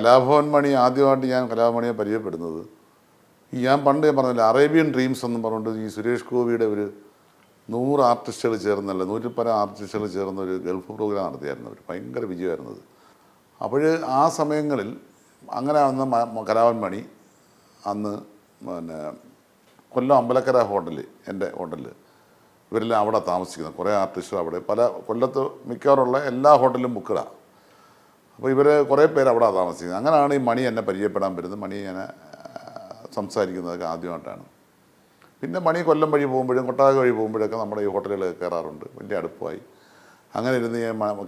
കലാഭവൻ മണി ആദ്യമായിട്ട് ഞാൻ കലാഭവൻ മണിയെ പരിചയപ്പെടുന്നത്. ഈ ഞാൻ പണ്ട് ഞാൻ പറഞ്ഞില്ല അറേബ്യൻ ഡ്രീംസ് എന്ന് പറഞ്ഞുകൊണ്ട് ഈ സുരേഷ് ഗോപിയുടെ ഒരു നൂറ് ആർട്ടിസ്റ്റുകൾ ചേർന്നല്ല നൂറ്റിപ്പല ആർട്ടിസ്റ്റുകൾ ചേർന്ന ഒരു ഗൾഫ് പ്രോഗ്രാം നടത്തിയായിരുന്നു അവർ ഭയങ്കര വിജയമായിരുന്നത് അപ്പോൾ ആ സമയങ്ങളിൽ അങ്ങനെ വന്ന കലാവൻ മണി അന്ന് പിന്നെ കൊല്ലം അമ്പലക്കര ഹോട്ടലിൽ എന്റെ ഹോട്ടലിൽ ഇവരെല്ലാം അവിടെ താമസിക്കുന്നത് കുറേ ആർട്ടിസ്റ്റുകൾ അവിടെ പല കൊല്ലത്ത് മിക്കവാറുള്ള എല്ലാ ഹോട്ടലിലും ബുക്കഡാണ് അപ്പോൾ ഇവർ കുറേ പേര് അവിടെ താമസിക്കുന്നത് അങ്ങനെയാണ് ഈ മണി എന്നെ പരിചയപ്പെടാൻ വരുന്നത് മണി എന്നെ സംസാരിക്കുന്നതൊക്കെ ആദ്യമായിട്ടാണ്. പിന്നെ മണി കൊല്ലം വഴി പോകുമ്പോഴും കൊട്ടാക വഴി പോകുമ്പോഴൊക്കെ നമ്മുടെ ഈ ഹോട്ടലുകളിൽ കയറാറുണ്ട്. വലിയ അടുപ്പമായി. അങ്ങനെ ഇരുന്ന്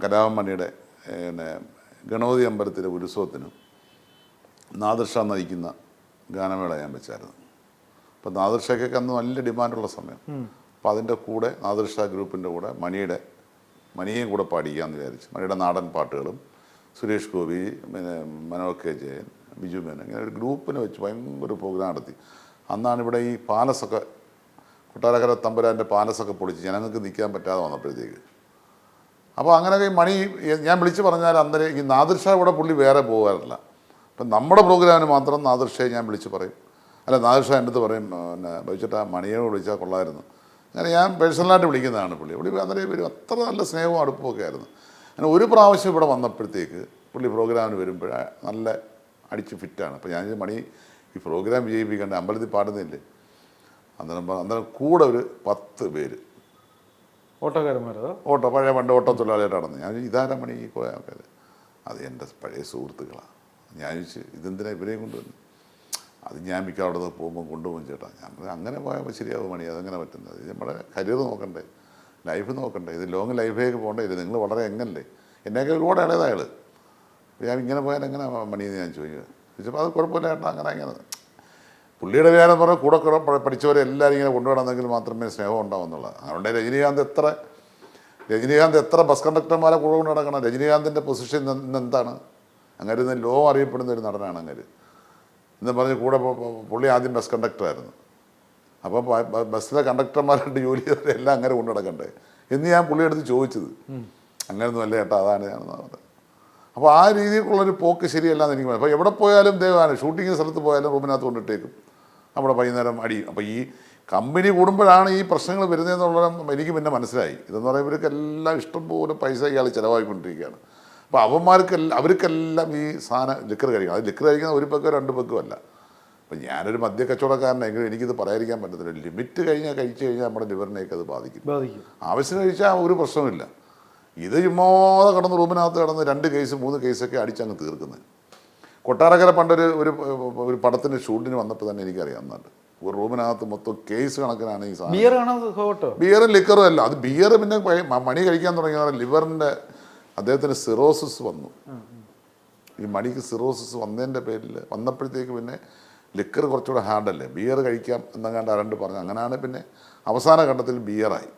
കലാഭവൻ മണിയുടെ പിന്നെ ഗണപതി അമ്പലത്തിലെ ഉത്സവത്തിന് നാദർഷ നയിക്കുന്ന ഗാനമേള ഞാൻ വെച്ചായിരുന്നു. അപ്പം നാദർഷയ്ക്കൊക്കെ അന്ന് നല്ല ഡിമാൻഡുള്ള സമയം. അപ്പം അതിന്റെ കൂടെ നാദർഷ ഗ്രൂപ്പിന്റെ കൂടെ മണിയുടെ മണിയെയും കൂടെ പാടിക്കാമെന്ന് വിചാരിച്ചു മണിയുടെ നാടൻ പാട്ടുകളും സുരേഷ് ഗോപി പിന്നെ മനോഹർ കെ ജയൻ ബിജു മേനൻ ഇങ്ങനെ ഒരു ഗ്രൂപ്പിനെ വെച്ച് ഭയങ്കര പ്രോഗ്രാം നടത്തി. അന്നാണ് ഇവിടെ ഈ പാലസൊക്കെ കൊട്ടാരക്കര തമ്പുരാന്റെ പാലസൊക്കെ പൊളിച്ച് ജനങ്ങൾക്ക് നിൽക്കാൻ പറ്റാതെ വന്നപ്പോഴത്തേക്ക്. അപ്പോൾ അങ്ങനെയൊക്കെ ഈ മണി ഞാൻ വിളിച്ച് പറഞ്ഞാൽ അന്നേരം ഈ നാദിർഷ കൂടെ പുള്ളി വേറെ പോകാറില്ല. അപ്പം നമ്മുടെ പ്രോഗ്രാമിന് മാത്രം നാദിർഷയെ ഞാൻ വിളിച്ച് പറയും. അല്ല നാദിർഷ എന്റെ അടുത്ത് പറയും പിന്നെ ബൈച്ചേട്ടാ മണിയെ വിളിച്ചാൽ കൊള്ളായിരുന്നു അങ്ങനെ ഞാൻ പേഴ്സണലായിട്ട് വിളിക്കുന്നതാണ് പുള്ളി. പുള്ളി അന്നേരം വരും അത്ര നല്ല സ്നേഹവും അടുപ്പമൊക്കെ ആയിരുന്നു. അങ്ങനെ ഒരു പ്രാവശ്യം ഇവിടെ വന്നപ്പോഴത്തേക്ക് പുള്ളി പ്രോഗ്രാമിന് വരുമ്പോൾ നല്ല അടിച്ച് ഫിറ്റാണ്. അപ്പോൾ ഞാൻ മണി ഈ പ്രോഗ്രാം വിജയിപ്പിക്കേണ്ട അമ്പലത്തിൽ പാടുന്നില്ലേ അന്നേരം അന്നേരം കൂടെ ഒരു പത്ത് പേര്. ഓട്ടോക്കാരന്മാരോ ഓട്ടോ പഴയ പണ്ട് ഓട്ടോ തൊഴിലാളിയായിട്ട് നടന്നു ഞാൻ ഇതാരാ മണി ഈ പോയ ആൾക്കാർ അത് എന്റെ പഴയ സുഹൃത്തുക്കളാണ് ഞാൻ ചോദിച്ചു ഇതെന്തിനാ ഇവരെയും കൊണ്ടുവന്നു അത് ഞാൻ മിക്ക അവിടെ നിന്ന് പോകുമ്പോൾ കൊണ്ടുപോകും ചേട്ടാ. ഞാൻ അങ്ങനെ പോയാൽ ശരിയാവും മണി. അതങ്ങനെ പറ്റുന്നത്. നമ്മുടെ കരിയർ നോക്കണ്ടേ? ലൈഫ് നോക്കണ്ടേ? ഇത് ലോങ് ലൈഫിലേക്ക് പോകണ്ടേ? ഇത് നിങ്ങൾ വളരെ എങ്ങനല്ലേ? എന്നെയൊക്കെ ഒരുപാട് ഇളയതാ അയാൾ ഞാൻ ഇങ്ങനെ പോയാൽ എങ്ങനെ മണിയെന്ന് ഞാൻ ചോദിക്കുക. ചോദിച്ചപ്പോൾ അത് കുഴപ്പമില്ല ചേട്ടാ അങ്ങനെ അങ്ങനെ. പുള്ളിയുടെ വിചാരം പറഞ്ഞാൽ കൂടെ കുറെ പഠിച്ചവരെ എല്ലാവരും ഇങ്ങനെ കൊണ്ടുപോകണമെങ്കിൽ മാത്രമേ സ്നേഹം ഉണ്ടാവുന്നുള്ളൂ. അതുകൊണ്ട് രജനീകാന്ത് എത്ര രജനീകാന്ത് എത്ര ബസ് കണ്ടക്ടർമാരെ കൂടെ കൊണ്ട് നടക്കണം? രജനീകാന്തിന്റെ പൊസിഷൻ ഇന്ന് എന്താണ്? അങ്ങനെ ലോ അറിയപ്പെടുന്ന ഒരു നടനാണ് അങ്ങനെ എന്ന് പറഞ്ഞ് കൂടെ പുള്ളി ആദ്യം ബസ് കണ്ടക്ടറായിരുന്നു അപ്പോൾ ബസ്സിലെ കണ്ടക്ടർമാരായിട്ട് ജോലി ചെയ്തവരെ എല്ലാം അങ്ങനെ കൊണ്ടു നടക്കണ്ടേ? എന്ന് ഞാൻ പുള്ളിയെടുത്ത് ചോദിച്ചത്. അങ്ങനെയൊന്നും അല്ല ചേട്ടാ അതാണ് ഞാൻ പറഞ്ഞത്. അപ്പോൾ ആ രീതിയിലുള്ളൊരു പോക്ക് ശരിയല്ല എന്ന് എനിക്ക് അപ്പോൾ എവിടെ പോയാലും ദൈവമാണ് ഷൂട്ടിങ് സ്ഥലത്ത് പോയാലും റൂമിനകത്ത് കൊണ്ടിട്ടേക്കും നമ്മുടെ വൈകുന്നേരം അടി. അപ്പോൾ ഈ കമ്പനി കൂടുമ്പോഴാണ് ഈ പ്രശ്നങ്ങൾ വരുന്നതെന്നുള്ള എനിക്ക് പിന്നെ മനസ്സിലായി. ഇതെന്ന് പറയുമ്പോൾ ഇവർക്ക് എല്ലാം ഇഷ്ടംപോലെ പൈസ ഇയാൾ ചിലവാക്കിക്കൊണ്ടിരിക്കുകയാണ്. അപ്പോൾ അവന്മാർക്കെല്ലാം അവർക്കെല്ലാം ഈ സാധനം ലിക്കർ കഴിക്കണം. അത് ലിക്കർ കഴിക്കുന്ന ഒരു പക്കോ രണ്ട് പക്കോ അല്ല. അപ്പം ഞാനൊരു മദ്യ കച്ചവടക്കാരനെങ്കിലും എനിക്കിത് പറയാതിരിക്കാൻ പറ്റത്തില്ല. ലിമിറ്റ് കഴിഞ്ഞാൽ കഴിച്ചു കഴിഞ്ഞാൽ നമ്മുടെ ലിവറിനെയൊക്കെ അത് ബാധിക്കും. ബാധിക്കും. ആവശ്യം കഴിച്ചാൽ ഒരു പ്രശ്നമില്ല ഇത് ചുമ്മാതെ കിടന്ന് റൂമിനകത്ത് കിടന്ന് രണ്ട് കേസ് മൂന്ന് കേസൊക്കെ അടിച്ചങ്ങ് തീർക്കുന്നത് കൊട്ടാരക്കര പണ്ടൊരു ഒരു ഒരു പടത്തിന് ഷൂട്ടിന് വന്നപ്പോൾ തന്നെ എനിക്കറിയാം എന്നിട്ട് ഒരു റൂമിനകത്ത് മൊത്തം കേസ് കണക്കിനാണ് ഈ സാധനം. ബിയറും ലിക്കറും അല്ല. അത് ബിയർ പിന്നെ മണി കഴിക്കാൻ തുടങ്ങിയ ലിവറിന്റെ അദ്ദേഹത്തിന് സിറോസിസ് വന്നു. ഈ മണിക്ക് സിറോസിസ് വന്നതിന്റെ പേരിൽ വന്നപ്പോഴത്തേക്ക് പിന്നെ ലിക്കർ കുറച്ചുകൂടെ ഹാർഡല്ലേ ബിയർ കഴിക്കാം എന്നങ്ങാണ്ട് ആരണ്ട് പറഞ്ഞു. അങ്ങനെയാണ് പിന്നെ അവസാന ഘട്ടത്തിൽ ബിയറായി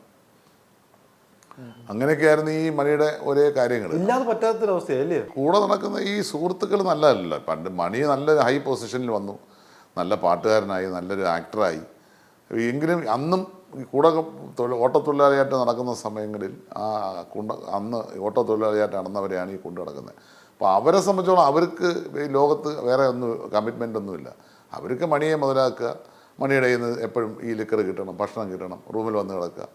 അങ്ങനെയൊക്കെയായിരുന്നു ഈ മണിയുടെ ഒരേ കാര്യങ്ങൾ പറ്റാത്തൊരവസ്ഥയല്ലേ കൂടെ നടക്കുന്ന ഈ സുഹൃത്തുക്കൾ നല്ലതല്ല പണ്ട് മണി നല്ല ഹൈ പൊസിഷനിൽ വന്നു. നല്ല പാട്ടുകാരനായി നല്ലൊരു ആക്ടറായി എങ്കിലും അന്നും കൂടെ ഓട്ടത്തൊഴിലാളിയായിട്ട് നടക്കുന്ന സമയങ്ങളിൽ ആ കുണ്ട അന്ന് ഓട്ടത്തൊഴിലാളിയായിട്ട് നടന്നവരെയാണ് ഈ കൊണ്ടു നടക്കുന്നത്. അപ്പോൾ അവരെ സംബന്ധിച്ചോളം അവർക്ക് ഈ ലോകത്ത് വേറെ ഒന്നും കമ്മിറ്റ്മെന്റ് ഒന്നുമില്ല. അവർക്ക് മണിയെ മുതലാക്കുക. മണിയുടെ കയ്യിൽ നിന്ന് എപ്പോഴും ഈ ലിക്കർ കിട്ടണം ഭക്ഷണം കിട്ടണം റൂമിൽ വന്ന് കിടക്കുക.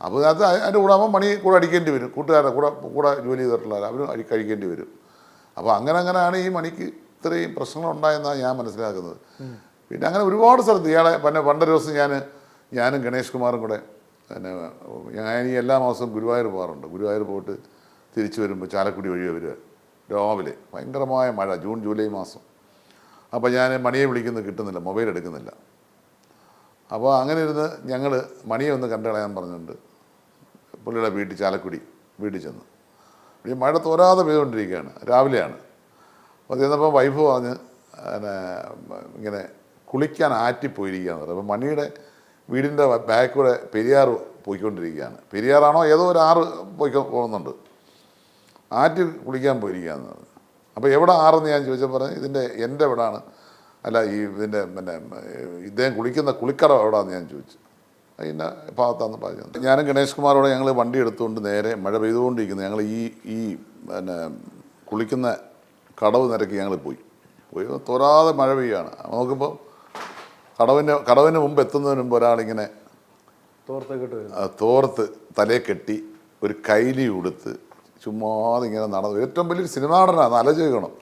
അപ്പോൾ അത് അതിന്റെ കൂടെ ആകുമ്പോൾ മണി കൂടെ അടിക്കേണ്ടി വരും. കൂട്ടുകാരുടെ കൂടെ കൂടെ ജോലി ചെയ്തിട്ടുള്ളവർ അവരും അടി കഴിക്കേണ്ടി വരും. അപ്പോൾ അങ്ങനെ അങ്ങനെയാണ് ഈ മണിക്ക് ഇത്രയും പ്രശ്നങ്ങൾ ഉണ്ടായെന്നാണ് ഞാൻ മനസ്സിലാക്കുന്നത്. പിന്നെ അങ്ങനെ ഒരുപാട് സ്ഥലത്ത് ഇയാളെ പിന്നെ പണ്ടൊരു ദിവസം ഞാൻ ഞാനും ഗണേഷ് കുമാറും കൂടെ പിന്നെ ഞാൻ ഈ എല്ലാ മാസവും ഗുരുവായൂർ പോകാറുണ്ട്. ഗുരുവായൂർ പോയിട്ട് തിരിച്ചു വരുമ്പോൾ ചാലക്കുടി വഴി വരിക രാവിലെ ഭയങ്കരമായ മഴ ജൂൺ ജൂലൈ മാസം. അപ്പോൾ ഞാൻ മണിയെ വിളിക്കുന്നത് കിട്ടുന്നില്ല മൊബൈൽ എടുക്കുന്നില്ല. അപ്പോൾ അങ്ങനെ ഇരുന്ന് ഞങ്ങൾ മണിയെ ഒന്ന് കണ്ടുകളയാൻ പറഞ്ഞുകൊണ്ട് പുള്ളിയുടെ വീട്ടിൽ ചാലക്കുടി വീട്ടിൽ ചെന്നു. ഈ മഴ തോരാതെ പെയ്തുകൊണ്ടിരിക്കുകയാണ് രാവിലെയാണ്. അപ്പോൾ ചെന്നപ്പോൾ വൈഫ് പറഞ്ഞ് പിന്നെ ഇങ്ങനെ കുളിക്കാൻ ആറ്റിപ്പോയിരിക്കുകയാണ് പറയുന്നത് അപ്പോൾ മണിയുടെ വീടിന്റെ ബാക്കൂടെ പെരിയാർ പോയിക്കൊണ്ടിരിക്കുകയാണ്. പെരിയാറാണോ ഏതോ ഒരു ആറ് പോയിക്കോ പോകുന്നുണ്ട്. ആറ്റി കുളിക്കാൻ പോയിരിക്കുകയെന്ന് പറഞ്ഞു അപ്പോൾ എവിടെ ആറെന്ന് ഞാൻ ചോദിച്ചപ്പോൾ പറഞ്ഞു ഇതിന്റെ എന്റെ എവിടാണ്? അല്ല ഈ ഇതിന്റെ പിന്നെ ഇദ്ദേഹം കുളിക്കുന്ന കുളിക്കട എവിടാന്ന് ഞാൻ ചോദിച്ചു. അതിന്റെ ഭാഗത്താന്ന് പറഞ്ഞു. ഞാനും ഗണേഷ് കുമാറോടെ ഞങ്ങൾ വണ്ടി എടുത്തുകൊണ്ട് നേരെ മഴ പെയ്തുകൊണ്ടിരിക്കുന്നു. ഞങ്ങൾ ഈ ഈ പിന്നെ കുളിക്കുന്ന കടവ് നിരക്കി ഞങ്ങൾ പോയി. പോയി തോരാതെ മഴ പെയ്യാണ്. നോക്കുമ്പോൾ കടവിന് കടവിന് മുമ്പ് എത്തുന്നതിന് മുമ്പ് ഒരാളിങ്ങനെ തോർത്ത് തോർത്ത് തലയെ കെട്ടി ഒരു കൈലി ഉടുത്ത് ചുമ്മാതെ ഇങ്ങനെ നടന്നു. ഏറ്റവും വലിയൊരു സിനിമ നടനാണ് ആലോചിക്കണം.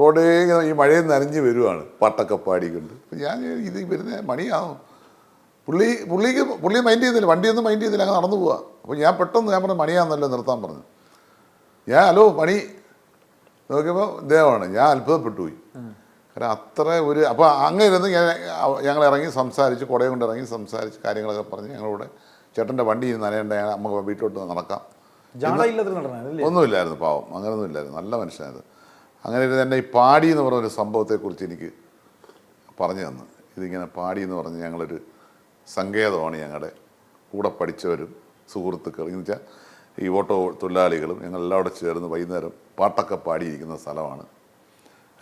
റോഡേ ഈ മഴയിൽ നനഞ്ഞ് വരുവാണ് പാട്ടൊക്കെ പാടിക്കൊണ്ട്. ഞാൻ ഇത് വരുന്ന മണിയാവും. പുള്ളി പുള്ളിക്ക് പുള്ളി മൈൻഡ് ചെയ്യുന്നില്ല വണ്ടിയൊന്നും മൈൻഡ് ചെയ്യുന്നില്ല അങ്ങനെ നടന്നു പോവാ. അപ്പോൾ ഞാൻ പെട്ടെന്ന് ഞാൻ പറഞ്ഞു മണിയാന്നല്ലോ നിർത്താൻ പറഞ്ഞു. ഞാൻ ഹലോ മണി. നോക്കിയപ്പോൾ ദേവാണ് ഞാൻ അത്ഭുതപ്പെട്ടു പോയി കാരണം അത്ര ഒരു അപ്പോൾ അങ്ങനെ ഇരുന്ന് ഞാൻ ഞങ്ങൾ ഇറങ്ങി സംസാരിച്ച് കുടയും കൊണ്ട് ഇറങ്ങി സംസാരിച്ച് കാര്യങ്ങളൊക്കെ പറഞ്ഞ് ഞങ്ങളിവിടെ ചേട്ടന്റെ വണ്ടി നനയേണ്ട നമുക്ക് വീട്ടിലോട്ട് നടക്കാം. ഒന്നുമില്ലായിരുന്നു പാവം. അങ്ങനെയൊന്നും ഇല്ലായിരുന്നു നല്ല മനുഷ്യനായത്. അങ്ങനെ എന്നെ ഈ പാടി എന്ന് പറഞ്ഞ ഒരു സംഭവത്തെക്കുറിച്ച് എനിക്ക് പറഞ്ഞു തന്നു. ഇതിങ്ങനെ പാടി എന്ന് പറഞ്ഞ് ഞങ്ങളൊരു സങ്കേതമാണ് ഞങ്ങളുടെ കൂടെ പഠിച്ചവരും സുഹൃത്തുക്കളും. എന്ന് വെച്ചാൽ ഈ ഓട്ടോ തൊഴിലാളികളും ഞങ്ങൾ അവിടെ ചേർന്ന് വൈകുന്നേരം പാട്ടൊക്കെ പാടിയിരിക്കുന്ന സ്ഥലമാണ്.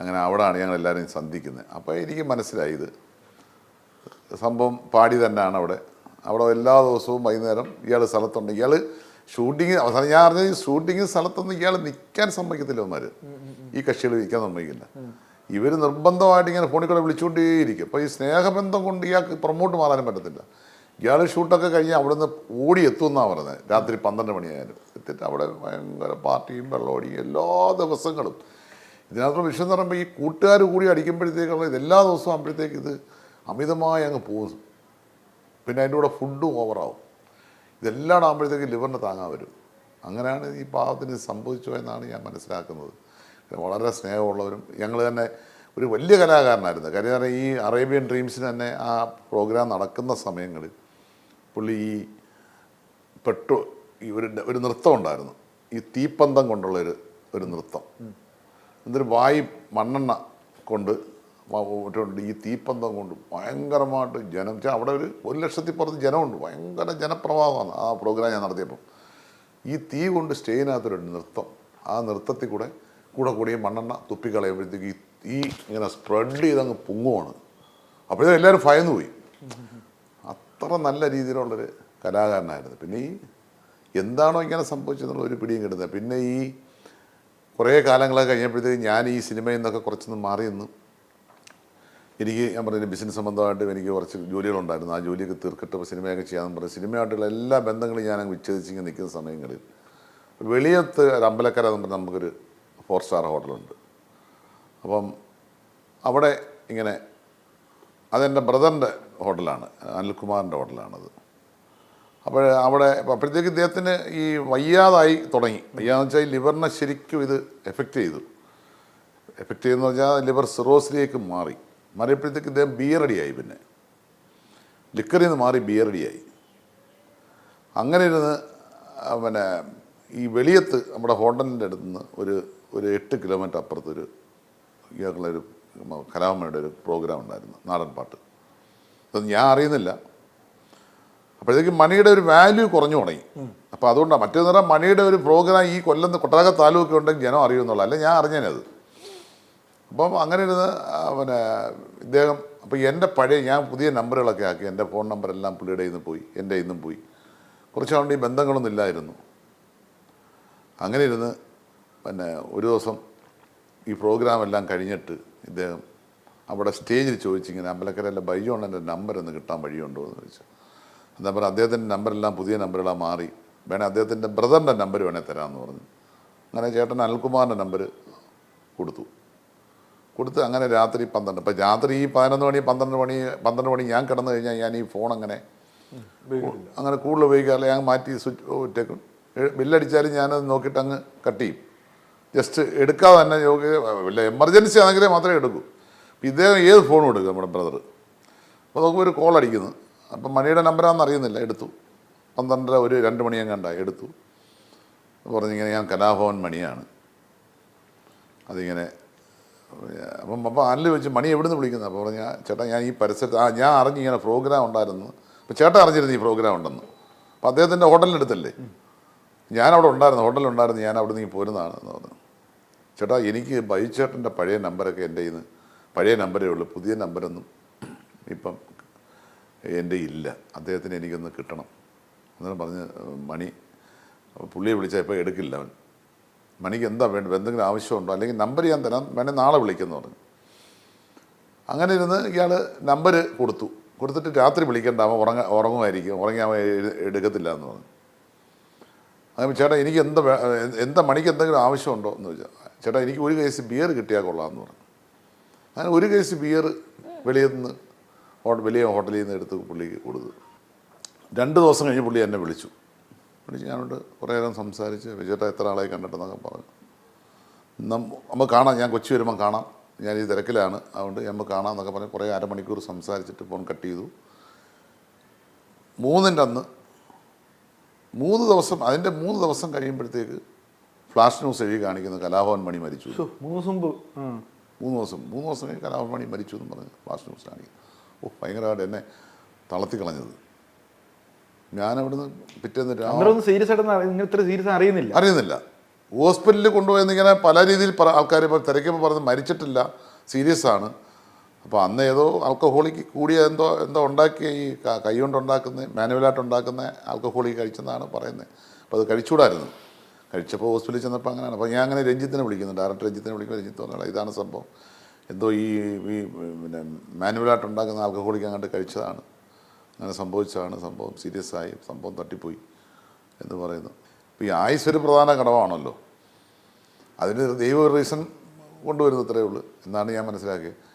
അങ്ങനെ അവിടെയാണ് ഞങ്ങൾ എല്ലാവരെയും സന്ധിക്കുന്നത്. അപ്പോൾ എനിക്ക് മനസ്സിലായി ഇത്. സംഭവം പാടി തന്നെയാണ് അവിടെ. അവിടെ എല്ലാ ദിവസവും വൈകുന്നേരം ഇയാൾ സ്ഥലത്തുണ്ട് ഇയാൾ ഷൂട്ടിങ് അവസാനം ഞാൻ അറിഞ്ഞ ഷൂട്ടിങ് സ്ഥലത്തൊന്നും ഇയാൾ നിൽക്കാൻ സമ്മതിക്കത്തില്ല ഒന്നാര് ഈ കക്ഷികൾ നിൽക്കാൻ സമ്മതിക്കില്ല. ഇവർ നിർബന്ധമായിട്ട് ഇങ്ങനെ ഫോണിൽ കൂടെ വിളിച്ചുകൊണ്ടേയിരിക്കും. അപ്പോൾ ഈ സ്നേഹബന്ധം കൊണ്ട് ഇയാൾക്ക് പ്രൊമോട്ട് മാറാനും പറ്റത്തില്ല. ഇയാൾ ഷൂട്ടൊക്കെ കഴിഞ്ഞ് അവിടെ നിന്ന് ഓടി എത്തുമെന്നാണ് പറഞ്ഞത്. രാത്രി പന്ത്രണ്ട് മണിയായാലും എത്തിയിട്ട് അവിടെ ഭയങ്കര പാർട്ടിയും വെള്ളമടിയും എല്ലാ ദിവസങ്ങളും. ഇതിനകത്ത് വിഷയം എന്ന് പറയുമ്പോൾ ഈ കൂട്ടുകാർ കൂടി അടിക്കുമ്പോഴത്തേക്കുള്ള ഇത് എല്ലാ ദിവസവും ആകുമ്പോഴത്തേക്ക് ഇത് അമിതമായി അങ്ങ് പോകും. പിന്നെ അതിന്റെ കൂടെ ഫുഡും ഓവറാവും ഇതെല്ലാം ആകുമ്പോഴത്തേക്ക് ലിവറിന് താങ്ങാൻ വരും. അങ്ങനെയാണ് ഈ പാവത്തിന് സംഭവിച്ചു എന്നാണ് ഞാൻ മനസ്സിലാക്കുന്നത്. വളരെ സ്നേഹമുള്ളവരും ഞങ്ങൾ തന്നെ ഒരു വലിയ കലാകാരനായിരുന്നു. കാര്യം ഈ അറേബ്യൻ ഡ്രീംസിന് തന്നെ ആ പ്രോഗ്രാം നടക്കുന്ന സമയങ്ങളിൽ പുള്ളി ഈ പെട്ടു ഈ ഒരു ഒരു നൃത്തം ഉണ്ടായിരുന്നു. ഈ തീപ്പന്തം കൊണ്ടുള്ളൊരു ഒരു നൃത്തം. എന്നിട്ട് വായി മണ്ണെണ്ണ കൊണ്ട് ഇട്ടുണ്ട് ഈ തീപ്പന്തം കൊണ്ട് ഭയങ്കരമായിട്ട് ജനം വെച്ചാൽ അവിടെ ഒരു ഒരു ലക്ഷത്തി പുറത്ത് ജനമുണ്ട്. ഭയങ്കര ജനപ്രവാഹമാണ് ആ പ്രോഗ്രാം ഞാൻ നടത്തിയപ്പോൾ ഈ തീ കൊണ്ട് സ്റ്റേജിനകത്തൊരു നൃത്തം. ആ നൃത്തത്തിൽ കൂടെ കൂടെ കൂടി മണ്ണെണ്ണ തുപ്പിക്കളയുമ്പോഴത്തേക്ക് ഈ തീ ഇങ്ങനെ സ്പ്രെഡ് ചെയ്തങ്ങ് പൊങ്ങുവാണ്. അപ്പോഴത്തേക്കും എല്ലാവരും ഭയന്നു പോയി. അത്ര നല്ല രീതിയിലുള്ളൊരു കലാകാരനായിരുന്നു. പിന്നെ ഈ എന്താണോ ഇങ്ങനെ സംഭവിച്ചതെന്നുള്ള ഒരു പിടിയും കിട്ടുന്നത് പിന്നെ ഈ കുറേ കാലങ്ങളൊക്കെ കഴിഞ്ഞപ്പോഴത്തേക്ക് ഞാൻ ഈ സിനിമയിൽ നിന്നൊക്കെ കുറച്ചൊന്ന് മാറി നിന്ന് എനിക്ക് ഞാൻ പറഞ്ഞ ബിസിനസ് സംബന്ധമായിട്ട് എനിക്ക് കുറച്ച് ജോലികളുണ്ടായിരുന്നു. ആ ജോലിയൊക്കെ തീർക്കട്ടെ ഇപ്പോൾ സിനിമയൊക്കെ ചെയ്യാമെന്ന് പറഞ്ഞ് സിനിമയായിട്ടുള്ള എല്ലാ ബന്ധങ്ങളും ഞാൻ അങ്ങ് വിച്ഛേദിച്ചിങ്ങനെ നിൽക്കുന്ന സമയങ്ങളിൽ വെളിയത്ത് ഒരു അമ്പലക്കര എന്ന് പറഞ്ഞാൽ നമുക്കൊരു ഫോർ സ്റ്റാർ ഹോട്ടലുണ്ട്. അപ്പം അവിടെ ഇങ്ങനെ അതെന്റെ ബ്രദറിന്റെ ഹോട്ടലാണ് അനിൽകുമാറിന്റെ ഹോട്ടലാണത്. അപ്പോൾ അവിടെ അപ്പോഴത്തേക്ക് ഇദ്ദേഹത്തിന് ഈ വയ്യാതായി തുടങ്ങി. വയ്യാന്ന് വെച്ചാൽ ഈ ലിവറിനെ ശരിക്കും ഇത് എഫക്റ്റ് ചെയ്തു. എഫക്റ്റ് ചെയ്തെന്ന് പറഞ്ഞാൽ ലിവർ സിറോസിലേക്ക് മാറി. മാറിയപ്പോഴത്തേക്ക് ഇദ്ദേഹം ബിയറടിയായി പിന്നെ. ലിക്കറിൽ നിന്ന് മാറി ബിയറടിയായി അങ്ങനെ ഇരുന്ന് പിന്നെ ഈ വെളിയത്ത് നമ്മുടെ ഹോട്ടലിന്റെ അടുത്ത് നിന്ന് ഒരു ഒരു എട്ട് കിലോമീറ്റർ അപ്പുറത്തൊരു ഇയാൾക്കുള്ളൊരു കലാമയുടെ ഒരു പ്രോഗ്രാം ഉണ്ടായിരുന്നു നാടൻ പാട്ട്. അതൊന്നും ഞാൻ അറിയുന്നില്ല. അപ്പോഴത്തേക്കും മണിയുടെ ഒരു വാല്യൂ കുറഞ്ഞു തുടങ്ങി. അപ്പോൾ അതുകൊണ്ടാണ് മറ്റേ നേരം മണിയുടെ ഒരു പ്രോഗ്രാം ഈ കൊല്ലം കൊട്ടാരക താലൂക്ക് ഉണ്ടെങ്കിൽ ജനം അറിയുമെന്നുള്ള. അല്ല ഞാൻ അറിഞ്ഞേനത് അപ്പം അങ്ങനെ ഇരുന്ന് പിന്നെ ഇദ്ദേഹം അപ്പോൾ എന്റെ പഴയ ഞാൻ പുതിയ നമ്പറുകളൊക്കെ ആക്കി. എന്റെ ഫോൺ നമ്പറെല്ലാം പുള്ളിയുടെ ഇന്ന് പോയി എന്റെ ഇന്നും പോയി. കുറച്ച് നാളുകൊണ്ട് ഈ ബന്ധങ്ങളൊന്നും ഇല്ലായിരുന്നു. അങ്ങനെ ഇരുന്ന് പിന്നെ ഒരു ദിവസം ഈ പ്രോഗ്രാം എല്ലാം കഴിഞ്ഞിട്ട് ഇദ്ദേഹം അവിടെ സ്റ്റേജിൽ ചോദിച്ചിങ്ങനെ അമ്പലക്കരയിലെ ബൈജു എന്റെ നമ്പർ ഒന്ന് കിട്ടാൻ വഴിയുണ്ടോ എന്ന് ചോദിച്ചു. എന്താ പറയുക അദ്ദേഹത്തിന്റെ നമ്പറെല്ലാം പുതിയ നമ്പറുകളാണ് മാറി. വേണേൽ അദ്ദേഹത്തിന്റെ ബ്രദറിന്റെ നമ്പർ വേണേൽ തരാമെന്ന് പറഞ്ഞു. അങ്ങനെ ചേട്ടൻ അനിൽകുമാറിന്റെ നമ്പർ കൊടുത്തു. കൊടുത്ത് അങ്ങനെ രാത്രി പന്ത്രണ്ട്. ഇപ്പം രാത്രി ഈ പതിനൊന്ന് മണി പന്ത്രണ്ട് മണി പന്ത്രണ്ട് മണി ഞാൻ കിടന്നു കഴിഞ്ഞാൽ ഞാൻ ഈ ഫോൺ അങ്ങനെ അങ്ങനെ കൂടുതൽ ഉപയോഗിക്കാറില്ല. ഞാൻ മാറ്റി സ്വിച്ച് ഇട്ടേക്കും. എ- ബില്ലടിച്ചാലും ഞാനത് നോക്കിയിട്ട് അങ്ങ് കട്ട് ചെയ്യും. ജസ്റ്റ് എടുക്കാതെ തന്നെ വല്ല എമർജൻസി ആണെങ്കിലേ മാത്രമേ എടുക്കൂ. ഇദ്ദേഹം ഏത് ഫോണും എടുക്കും നമ്മുടെ ബ്രദർ അപ്പോൾ നോക്കുമ്പോൾ ഒരു കോൾ അടിക്കുന്നു. അപ്പം മണിയുടെ നമ്പറാണെന്ന് അറിയുന്നില്ല. എടുത്തു. പന്ത്രണ്ടര ഒരു രണ്ട് മണിയും കണ്ടായി എടുത്തു. പറഞ്ഞിങ്ങനെ ഞാൻ കലാഭവൻ മണിയാണ്. അതിങ്ങനെ അപ്പം അപ്പം അനിൽ വെച്ച് മണി എവിടെ നിന്ന് വിളിക്കുന്നത് അപ്പോൾ പറഞ്ഞാൽ ചേട്ടാ ഞാൻ ഈ പരിസരത്ത് ആ ഞാൻ അറിഞ്ഞ് ഇങ്ങനെ പ്രോഗ്രാം ഉണ്ടായിരുന്നു. അപ്പോൾ ചേട്ടൻ അറിഞ്ഞിരുന്നു ഈ പ്രോഗ്രാം ഉണ്ടെന്ന്. അപ്പോൾ അദ്ദേഹത്തിന്റെ ഹോട്ടലിനടുത്തല്ലേ? ഞാൻ അവിടെ ഉണ്ടായിരുന്നു ഹോട്ടലുണ്ടായിരുന്നു ഞാൻ അവിടെ നിന്ന് പോരുന്നതാണ് എന്ന് പറഞ്ഞു. ചേട്ടാ എനിക്ക് ബൈച്ചേട്ടന്റെ പഴയ നമ്പറൊക്കെ എന്റെ ഇന്ന് പഴയ നമ്പരേ ഉള്ളൂ പുതിയ നമ്പരൊന്നും ഇപ്പം എന്റെ ഇല്ല. അദ്ദേഹത്തിന് എനിക്കൊന്ന് കിട്ടണം. എന്നാലും പറഞ്ഞ് മണി പുള്ളിയെ വിളിച്ചാൽ ഇപ്പോൾ എടുക്കില്ല അവൻ. മണിക്ക് എന്താ വേണ്ടത്? എന്തെങ്കിലും ആവശ്യമുണ്ടോ? അല്ലെങ്കിൽ നമ്പർ ഞാൻ തരാം. വേണേൽ നാളെ വിളിക്കുന്നു പറഞ്ഞു. അങ്ങനെ ഇരുന്ന് ഇയാൾ നമ്പർ കൊടുത്തു. കൊടുത്തിട്ട് രാത്രി വിളിക്കേണ്ട അവൻ ഉറങ്ങ ഉറങ്ങുമായിരിക്കും. ഉറങ്ങി അവൻ എടുക്കത്തില്ല എന്ന് പറഞ്ഞു. അങ്ങനെ ചേട്ടാ എനിക്ക് എന്താ എന്താ മണിക്ക് എന്തെങ്കിലും ആവശ്യമുണ്ടോ എന്ന് ചോദിച്ചാൽ ചേട്ടാ എനിക്ക് ഒരു കേസ് ബിയർ കിട്ടിയാൽ കൊള്ളാമെന്ന് പറഞ്ഞു. അങ്ങനെ ഒരു കേസ് ബിയർ വെളിയിൽ നിന്ന് വലിയ ഹോട്ടലിൽ നിന്ന് എടുത്ത് പുള്ളിക്ക് കൊടുത്തു. രണ്ട് ദിവസം കഴിഞ്ഞ് പുള്ളി എന്നെ വിളിച്ചു. വിളിച്ച് ഞാനോട് കുറേ നേരം സംസാരിച്ച് ചേട്ടാ എത്ര ആളായി കണ്ടിട്ടെന്നൊക്കെ പറഞ്ഞു. നമ്മൾ കാണാം ഞാൻ കൊച്ചി വരുമ്പം കാണാം. ഞാൻ ഈ തിരക്കിലാണ് അതുകൊണ്ട് നമുക്ക് കാണാം എന്നൊക്കെ പറഞ്ഞ് കുറേ അരമണിക്കൂർ സംസാരിച്ചിട്ട് ഫോൺ കട്ട് ചെയ്തു. മൂന്നിന്റെ അന്ന് മൂന്ന് ദിവസം അതിന്റെ മൂന്ന് ദിവസം കഴിയുമ്പോഴത്തേക്ക് ഫ്ലാഷ് ന്യൂസ് എഴുതി കാണിക്കുന്നു കലാഭവൻ മണി മരിച്ചു മൂന്ന് ദിവസം മൂന്ന് ദിവസം മൂന്ന് ദിവസം കഴിഞ്ഞ് കലാഭവൻ മണി മരിച്ചു എന്ന് പറഞ്ഞ് ഫ്ലാഷ് ന്യൂസ് കാണിക്കും ഓ ഭയങ്കരമായിട്ട് എന്നെ തളർത്തി കളഞ്ഞത്. ഞാനവിടുന്ന് പിറ്റേന്ന് രാ അന്നേരം സീരിയസ് ആയിട്ട് ഇത്ര സീരിയസ് അറിയുന്നില്ല. അറിയുന്നില്ല. ഹോസ്പിറ്റലിൽ കൊണ്ടുപോയെന്ന് ഇങ്ങനെ പല രീതിയിൽ ആൾക്കാർ ഇപ്പോൾ തിരക്കിയപ്പോൾ പറഞ്ഞ് മരിച്ചിട്ടില്ല. സീരിയസ് ആണ്. അപ്പോൾ അന്ന് ഏതോ ആൽക്കഹോളിക്ക് കൂടിയ എന്തോ എന്തോ ഉണ്ടാക്കിയ ഈ ക- കൊണ്ടുണ്ടാക്കുന്ന മാനുവലായിട്ട് ഉണ്ടാക്കുന്ന ആൽക്കഹോളിക് കഴിച്ചെന്നാണ് പറയുന്നത്. അപ്പോൾ അത് കഴിച്ചുകൂടായിരുന്നു. കഴിച്ചപ്പോൾ ഹോസ്പിറ്റലിൽ ചെന്നപ്പോൾ അങ്ങനെയാണ്. അപ്പോൾ ഞാൻ അങ്ങനെ രഞ്ജിത്തിനെ വിളിക്കുന്നു. ഡയറക്ടർ രഞ്ജിത്തിനെ വിളിക്കുമ്പോൾ രഞ്ജിത്ത് പറഞ്ഞാൽ ഇതാണ് സംഭവം. എന്തോ ഈ ഈ പിന്നെ മാനുവലായിട്ട് ഉണ്ടാക്കുന്ന ആൽക്കഹോളിക്ക് അങ്ങോട്ട് കഴിച്ചതാണ്. അങ്ങനെ സംഭവിച്ചതാണ് സംഭവം. സീരിയസ് ആയി. സംഭവം തട്ടിപ്പോയി എന്ന് പറയുന്നു. ഇപ്പോൾ ഈ ആയുസ് ഒരു പ്രധാന ഘടകമാണല്ലോ. അതിന് ദൈവ റീസൺ കൊണ്ടുവരുന്നത് ഇത്രയേ ഉള്ളൂ. എന്നാണ് ഞാൻ മനസ്സിലാക്കിയത്.